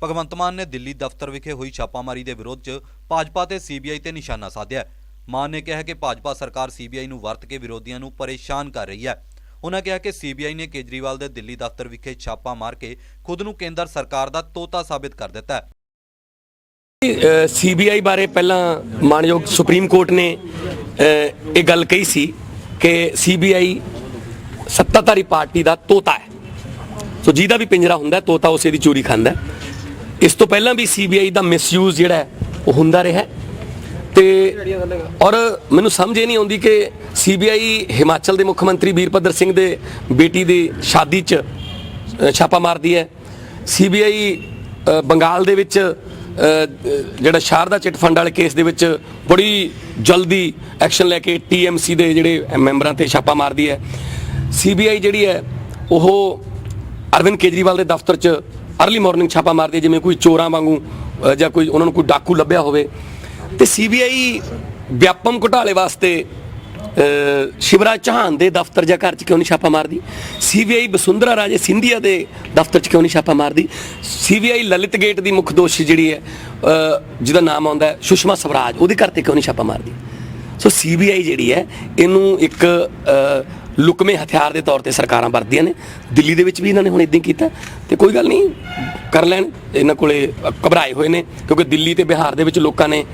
ਭਗਵੰਤ ਮਾਨ ਨੇ ਦਿੱਲੀ ਦਫ਼ਤਰ ਵਿਖੇ ਹੋਈ ਛਾਪਾਮਾਰੀ ਦੇ ਵਿਰੋਧ 'ਚ ਭਾਜਪਾ ਤੇ ਸੀਬੀਆਈ ਤੇ ਨਿਸ਼ਾਨਾ ਸਾਧਿਆ ਮਾਨ ਨੇ ਕਿਹਾ ਕਿ ਭਾਜਪਾ ਸਰਕਾਰ ਸੀਬੀਆਈ ਨੂੰ ਵਰਤ ਕੇ ਵਿਰੋਧੀਆਂ ਨੂੰ ਪਰੇਸ਼ਾਨ ਕਰ ਰਹੀ ਹੈ। ਉਹਨਾਂ ਕਿਹਾ ਕਿ ਸੀਬੀਆਈ ਨੇ ਕੇਜਰੀਵਾਲ ਦੇ ਦਿੱਲੀ ਦਫ਼ਤਰ ਵਿਖੇ ਛਾਪਾ ਮਾਰ ਕੇ ਖੁਦ ਨੂੰ ਕੇਂਦਰ ਸਰਕਾਰ ਦਾ ਤੋਤਾ ਸਾਬਿਤ ਕਰ ਦਿੱਤਾ ਹੈ। ਸੀਬੀਆਈ ਬਾਰੇ ਪਹਿਲਾਂ ਮਾਨਯੋਗ ਸੁਪਰੀਮ ਕੋਰਟ ਨੇ ਇਹ ਗੱਲ ਕਹੀ ਸੀ ਕਿ ਸੀਬੀਆਈ ਸੱਤਾਧਾਰੀ ਪਾਰਟੀ ਦਾ ਤੋਤਾ ਹੈ। ਸੋ ਜਿਹਦਾ ਵੀ ਪਿੰਜਰਾ ਹੁੰਦਾ ਤੋਤਾ ਉਸੇ ਦੀ ਚੋਰੀ ਖਾਂਦਾ ਇਸ ਤੋਂ ਪਹਿਲਾਂ ਵੀ ਸੀਬੀਆਈ ਦਾ ਮਿਸਯੂਜ਼ ਜਿਹੜਾ ਉਹ ਹੁੰਦਾ ਰਿਹਾ ਹੈ। ਤੇ ਔਰ ਮੈਨੂੰ ਸਮਝ ਇਹ ਨਹੀਂ ਆਉਂਦੀ ਕਿ ਸੀਬੀਆਈ ਹਿਮਾਚਲ ਦੇ ਮੁੱਖ ਮੰਤਰੀ ਵੀਰਭੱਦਰ ਸਿੰਘ ਦੇ ਬੇਟੀ ਦੀ ਸ਼ਾਦੀ 'ਚ ਛਾਪਾ ਮਾਰਦੀ ਹੈ ਸੀਬੀਆਈ ਬੰਗਾਲ ਦੇ ਵਿੱਚ ਜਿਹੜਾ ਸ਼ਾਰਦਾ ਚਿੱਟ ਫੰਡ ਵਾਲੇ ਕੇਸ ਦੇ ਵਿੱਚ ਬੜੀ ਜਲਦੀ ਐਕਸ਼ਨ ਲੈ ਕੇ ਟੀਐਮਸੀ ਦੇ ਜਿਹੜੇ ਮੈਂਬਰਾਂ ਤੇ ਛਾਪਾ ਮਾਰਦੀ ਹੈ ਸੀਬੀਆਈ ਜਿਹੜੀ ਹੈ, ਉਹ ਅਰਵਿੰਦ ਕੇਜਰੀਵਾਲ ਦੇ ਦਫ਼ਤਰ 'ਚ ਅਰਲੀ ਮਾਰਨਿੰਗ ਛਾਪਾ ਮਾਰਦੀ ਹੈ, ਜਿਵੇਂ ਕੋਈ ਚੋਰਾਂ ਵਾਂਗੂ ਜਾਂ ਕੋਈ ਉਹਨਾਂ ਨੂੰ ਕੋਈ ਡਾਕੂ ਲੱਭਿਆ ਹੋਵੇ। ਤੇ ਸੀਬੀਆਈ ਵਿਆਪਮ ਘੁਟਾਲੇ ਵਾਸਤੇ ਸ਼ਿਵਰਾਜ ਚੌਹਾਨ ਦੇ ਦਫ਼ਤਰ ਜਾਂ ਘਰ 'ਚ ਕਿਉਂ ਨਹੀਂ ਛਾਪਾ ਮਾਰਦੀ? ਸੀਬੀਆਈ ਬਸੁੰਧਰਾ ਰਾਜੇ ਸਿੰਧੀਆ ਦੇ ਦਫ਼ਤਰ 'ਚ ਕਿਉਂ ਨਹੀਂ ਛਾਪਾ ਮਾਰਦੀ? ਸੀਬੀਆਈ ਲਲਿਤ ਗੇਟ ਦੀ ਮੁੱਖ ਦੋਸ਼ੀ ਜਿਹੜੀ ਹੈ ਜਿਹਦਾ ਨਾਮ ਆਉਂਦਾ ਹੈ ਸੁਸ਼ਮਾ ਸਵਰਾਜ, ਉਹਦੇ ਘਰ ਤੇ ਕਿਉਂ ਨਹੀਂ ਛਾਪਾ ਮਾਰਦੀ? ਸੋ ਸੀਬੀਆਈ ਜਿਹੜੀ ਹੈ, ਇਹਨੂੰ ਇੱਕ ਲੁਕਵੇਂ ਹਥਿਆਰ ਦੇ ਤੌਰ ਤੇ ਸਰਕਾਰਾਂ ਵਰਤਦੀਆਂ ਨੇ। ਦਿੱਲੀ ਦੇ ਵਿੱਚ ਵੀ ਇਹਨਾਂ ਨੇ ਹੁਣ ਇਦਾਂ ਕੀਤਾ। ਤੇ ਕੋਈ ਗੱਲ ਨਹੀਂ, ਕਰ ਲੈਣ। ਇਹਨਾਂ ਕੋਲੇ ਘਬਰਾਏ ਹੋਏ ਨੇ। ਕਿਉਂਕਿ ਦਿੱਲੀ ਤੇ ਬਿਹਾਰ ਦੇ ਵਿੱਚ ਲੋਕਾਂ ਨੇ,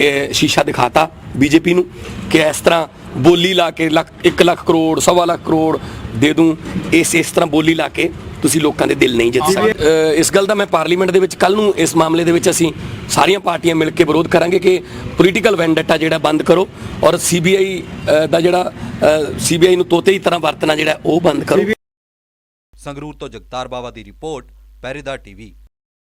ਇਹ ਸ਼ੀਸ਼ਾ ਦਿਖਾਤਾ ਬੀਜੇਪੀ ਨੂੰ ਕਿ ਇਸ ਤਰ੍ਹਾਂ ਬੋਲੀ ਲਾ ਕੇ ਲੱਖ 1 ਲੱਖ ਕਰੋੜ, ਸਵਾ ਲੱਖ ਕਰੋੜ ਦੇ ਦੂੰ ਇਸ ਇਸ ਤਰ੍ਹਾਂ ਬੋਲੀ ਲਾ ਕੇ ਤੁਸੀਂ ਲੋਕਾਂ ਦੇ ਦਿਲ ਨਹੀਂ ਜਿੱਤ ਸਕਦੇ। ਇਸ ਗੱਲ ਦਾ ਮੈਂ ਪਾਰਲੀਮੈਂਟ ਦੇ ਵਿੱਚ ਕੱਲ ਨੂੰ ਇਸ ਮਾਮਲੇ ਦੇ ਵਿੱਚ ਅਸੀਂ ਸਾਰੀਆਂ ਪਾਰਟੀਆਂ ਮਿਲ ਕੇ ਵਿਰੋਧ ਕਰਾਂਗੇ ਕਿ ਪੋਲੀਟੀਕਲ ਵੈਂਡੇਟਾ ਜਿਹੜਾ ਬੰਦ ਕਰੋ ਔਰ ਸੀਬੀਆਈ ਦਾ ਜਿਹੜਾ ਸੀਬੀਆਈ ਨੂੰ ਤੋਤੇ ਦੀ ਤਰ੍ਹਾਂ ਵਰਤਣਾ ਜਿਹੜਾ ਉਹ ਬੰਦ ਕਰੋ। ਸੰਗਰੂਰ ਤੋਂ ਜਗਤਾਰ ਬਾਵਾ ਦੀ ਰਿਪੋਰਟ ਪਹਿਰੇਦਾਰ ਟੀਵੀ।